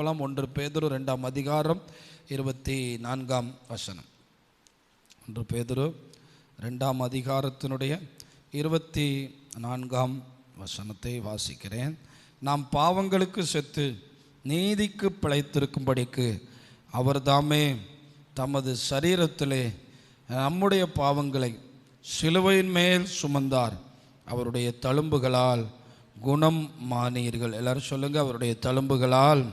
பலம் ஒன்று பேதுரு ரெண்டாம் அதிகாரம் இருபத்தி நான்காம் வசனம். ஒன்று பேதுரு ரெண்டாம் அதிகாரத்தினுடைய இருபத்தி நான்காம் வசனத்தை வாசிக்கிறேன். நாம் பாவங்களுக்கு செத்து நீதிக்கு பிழைத்திருக்கும்படிக்கு அவர்தாமே தமது சரீரத்திலே நம்முடைய பாவங்களை சிலுவையின் மேல் சுமந்தார். அவருடைய தழும்புகளால் குணம் மானீர்கள். எல்லாரும் சொல்லுங்கள் அவருடைய தழும்புகளால்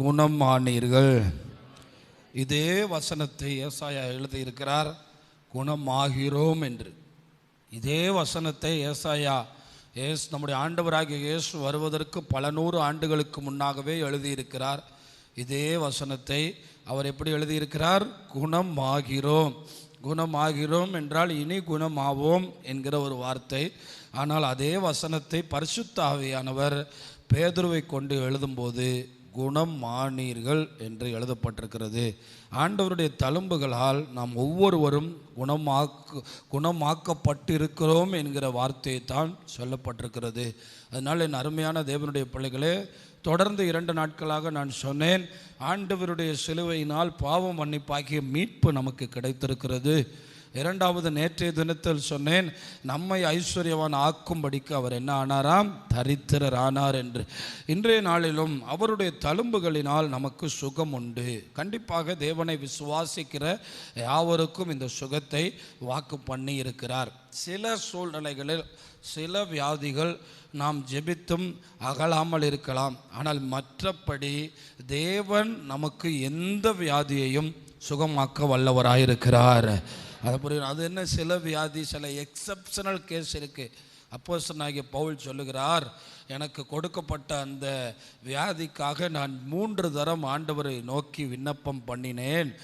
குணம் ஆனீர்கள் இதே வசனத்தை ஏசாயா எழுதியிருக்கிறார் குணமாகிறோம் என்று. இதே வசனத்தை ஏசாயா ஏஸ் நம்முடைய ஆண்டவராகிய இயேசு வருவதற்கு பல நூறு ஆண்டுகளுக்கு முன்னாகவே எழுதியிருக்கிறார். இதே வசனத்தை அவர் எப்படி எழுதியிருக்கிறார்? குணமாகிறோம். குணமாகிறோம் என்றால் இனி குணமாவோம் என்கிற ஒரு வார்த்தை. ஆனால் அதே வசனத்தை பரிசுத்தாவியானவர் பேதுருவை கொண்டு எழுதும்போது குணம் மானீர்கள் என்று எழுதப்பட்டிருக்கிறது. ஆண்டவருடைய தழும்புகளால் நாம் ஒவ்வொருவரும் குணமாக்கு குணமாக்கப்பட்டிருக்கிறோம் என்கிற வார்த்தை தான் சொல்லப்பட்டிருக்கிறது. அதனால் என் அருமையான தேவனுடைய பிள்ளைகளே தொடர்ந்து இரண்டு நாட்களாக நான் சொன்னேன் ஆண்டவருடைய சிலுவையினால் பாவம் மன்னிப்பாகிய மீட்பு நமக்கு கிடைத்திருக்கிறது. இரண்டாவது நேற்றைய தினத்தில் சொன்னேன் நம்மை ஐஸ்வர்யவான் ஆக்கும்படிக்கு அவர் என்ன ஆனாராம்? தரித்திரர் ஆனார் என்று. இன்றைய நாளிலும் அவருடைய தழும்புகளினால் நமக்கு சுகம் உண்டு. கண்டிப்பாக தேவனை விசுவாசிக்கிற யாவருக்கும் இந்த சுகத்தை வாக்கு பண்ணி இருக்கிறார். சில சூழ்நிலைகளில் சில வியாதிகள் நாம் ஜெபித்தும் அகலாமல் இருக்கலாம். ஆனால் மற்றபடி தேவன் நமக்கு எந்த வியாதியையும் சுகமாக்க வல்லவராயிருக்கிறார். அதை புரியணும் அது என்ன சில வியாதி சில எக்ஸப்ஷனல் கேஸ் இருக்குது அப்போஸ்தலனாகிய பவுல் சொல்லுகிறார் எனக்கு கொடுக்கப்பட்ட அந்த வியாதிக்காக நான் மூன்று தரம் ஆண்டவரை நோக்கி விண்ணப்பம் பண்ணினேன்.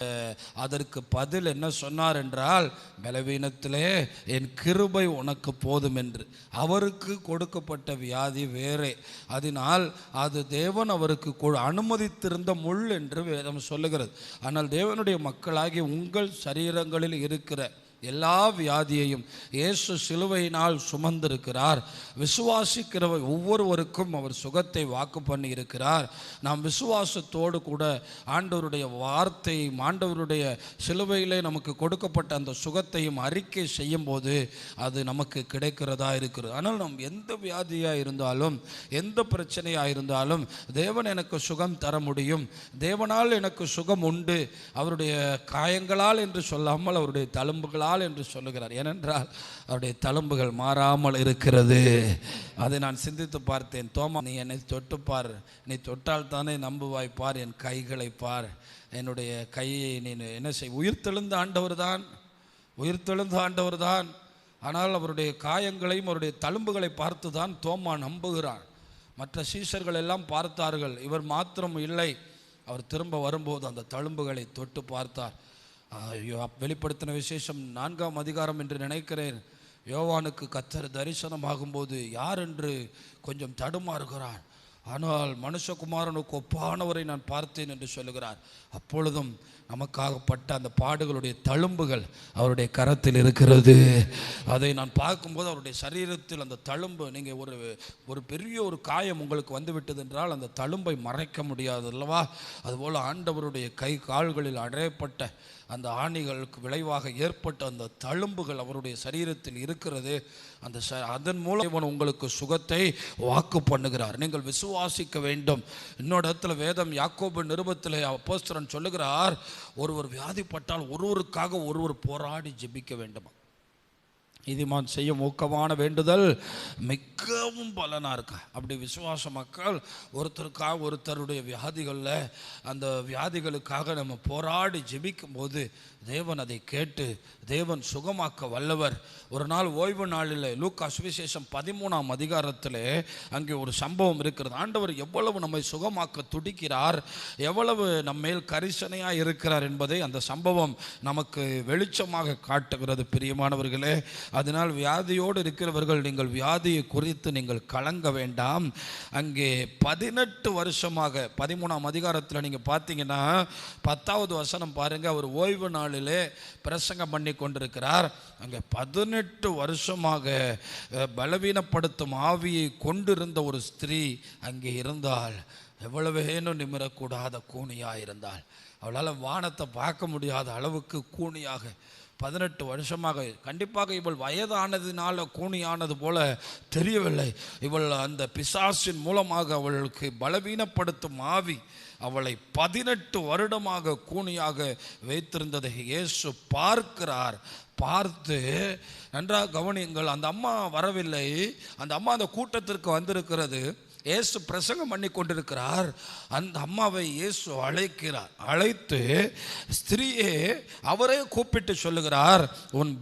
அதற்கு பதில் என்ன சொன்னார் என்றால் பலவீனத்திலே என் கிருபை உனக்கு போதும் என்று. அவருக்கு கொடுக்கப்பட்ட வியாதி வேறே. அதனால் அது தேவன் அவருக்கு கொ- அனுமதித்திருந்த முள் என்று வேதம் சொல்லுகிறது. ஆனால் தேவனுடைய மக்களாகி உங்கள் சரீரங்களில் இருக்கிற எல்லா வியாதியையும் இயேசு சிலுவையினால் சுமந்திருக்கிறார். விசுவாசிக்கிற ஒவ்வொருவருக்கும் அவர் சுகத்தை வாக்கு பண்ணி இருக்கிறார். நாம் விசுவாசத்தோடு கூட ஆண்டவருடைய வார்த்தையும் ஆண்டவருடைய சிலுவையிலே நமக்கு கொடுக்கப்பட்ட அந்த சுகத்தையும் அறிக்கை செய்யும்போது அது நமக்கு கிடைக்கிறதா இருக்கிறது. ஆனால் நாம் எந்த வியாதியாக இருந்தாலும் எந்த பிரச்சனையாக இருந்தாலும் தேவன் எனக்கு சுகம் தர முடியும். தேவனால் எனக்கு சுகம் உண்டு. அவருடைய காயங்களால் என்று சொல்லாமல் அவருடைய தழும்புகளால் என்று சொல்லுகிறார். ஏனென்றால் அவருடைய தழும்புகள் மாறாமல் இருக்கிறது. அதை நான் சிந்தித்து பார்த்தேன். தோமா நீ என்னை தொட்டுப்பார் நீ தொட்டால் தானே நம்புவாய். பார் என் கைகளை பார். என்னுடைய கையை நீ என்ன செய்? உயிர்த்தெழுந்த ஆண்டவர் தான். உயிர்த்தெழுந்த ஆண்டவர் தான். ஆனால் அவருடைய காயங்களையும் அவருடைய தழும்புகளை பார்த்து தான் தோமா நம்புகிறான். மற்ற சீசர்கள் எல்லாம் பார்த்தார்கள். இவர் மாத்திரம் இல்லை. அவர் திரும்ப வரும்போது அந்த தழும்புகளை தொட்டு பார்த்தார். ஐயோ வெளிப்படுத்தின விசேஷம் நான்காம் அதிகாரம் என்று நினைக்கிறேன். யோவானுக்கு கத்தர் தரிசனமாகும்போது யார் என்று கொஞ்சம் தடுமாறுகிறான் ஆனால் மனுஷகுமாரனுக்கு ஒப்பானவரை நான் பார்த்தேன் என்று சொல்லுகிறார். அப்பொழுதும் நமக்காகப்பட்ட அந்த பாடுகளுடைய தழும்புகள் அவருடைய கரத்தில் இருக்கிறது. அதை நான் பார்க்கும்போது அவருடைய சரீரத்தில் அந்த தழும்பு நீங்கள் ஒரு ஒரு பெரிய ஒரு காயம் உங்களுக்கு வந்துவிட்டது என்றால் அந்த தழும்பை மறைக்க முடியாது அல்லவா? அதுபோல் ஆண்டவருடைய கை கால்களில் அடையப்பட்ட அந்த ஆணிகளுக்கு விளைவாக ஏற்பட்ட அந்த தழும்புகள் அவருடைய சரீரத்தில் இருக்கிறது. அந்த ச அதன் மூலம் இவன் உங்களுக்கு சுகத்தை வாக்கு பண்ணுகிறார். நீங்கள் விசுவாசிக்க வேண்டும். இன்னொரு இடத்துல வேதம் யாக்கோபு நிருபத்தில் அப்போஸ்தரன் சொல்லுகிறார் ஒருவர் வியாதிப்பட்டால் ஒருவருக்காக ஒருவர் போராடி ஜெபிக்க வேண்டுமா நீதிமான் செய்யும் ஊக்கமான வேண்டுதல் மிகவும் பலனாக இருக்கா? அப்படி விசுவாச மக்கள் ஒருத்தருக்காக ஒருத்தருடைய வியாதிகளில் அந்த வியாதிகளுக்காக நம்ம போராடி ஜெபிக்கும் போது தேவன் அதை கேட்டு தேவன் சுகமாக்க வல்லவர். ஒரு நாள் ஓய்வு நாளில் லூக்கா சுவிசேஷம் பதிமூணாம் அதிகாரத்தில் அங்கே ஒரு சம்பவம் இருக்கிறது. ஆண்டவர் எவ்வளவு நம்மை சுகமாக்க துடிக்கிறார் எவ்வளவு நம்மேல் கரிசனையாக இருக்கிறார் என்பதை அந்த சம்பவம் நமக்கு வெளிச்சமாக காட்டுகிறது. பிரியமானவர்களே அதனால் வியாதியோடு இருக்கிறவர்கள் நீங்கள் வியாதியை குறித்து நீங்கள் கலங்க வேண்டாம். அங்கே பதினெட்டு வருஷமாக பதிமூணாம் அதிகாரத்தில் நீங்கள் பார்த்தீங்கன்னா பத்தாவது வசனம் பாருங்க அவர் ஓய்வு நாளிலே பிரசங்கம் பண்ணி கொண்டிருக்கிறார். அங்கே பதினெட்டு வருஷமாக பலவீனப்படுத்தும் ஆவியை கொண்டிருந்த ஒரு ஸ்திரீ அங்கே இருந்தால் எவ்வளவேனும் நிமிரக்கூடாத கூனியாக இருந்தாள் அவளால் வானத்தை பார்க்க முடியாத அளவுக்கு கூனியாக பதினெட்டு வருஷமாக கண்டிப்பாக இவள் வயதானதினால கூனியானது போல தெரியவில்லை. இவள் அந்த பிசாசின் மூலமாக அவளுக்கு பலவீனப்படுத்தும் ஆவி அவளை பதினெட்டு வருடமாக கூனியாக வைத்திருந்ததை இயேசு பார்க்கிறார். பார்த்து நன்றாக கவனியுங்கள் அந்த அம்மா வரவில்லை. அந்த அம்மா அந்த கூட்டத்திற்கு வந்திருக்கிறது. இயேசு பிரசங்கம் பண்ணி கொண்டிருக்கிறார். அந்த அம்மாவை இயேசு அழைக்கிறார். அழைத்து ஸ்திரீயே அவரே கூப்பிட்டு சொல்லுகிறார் உன்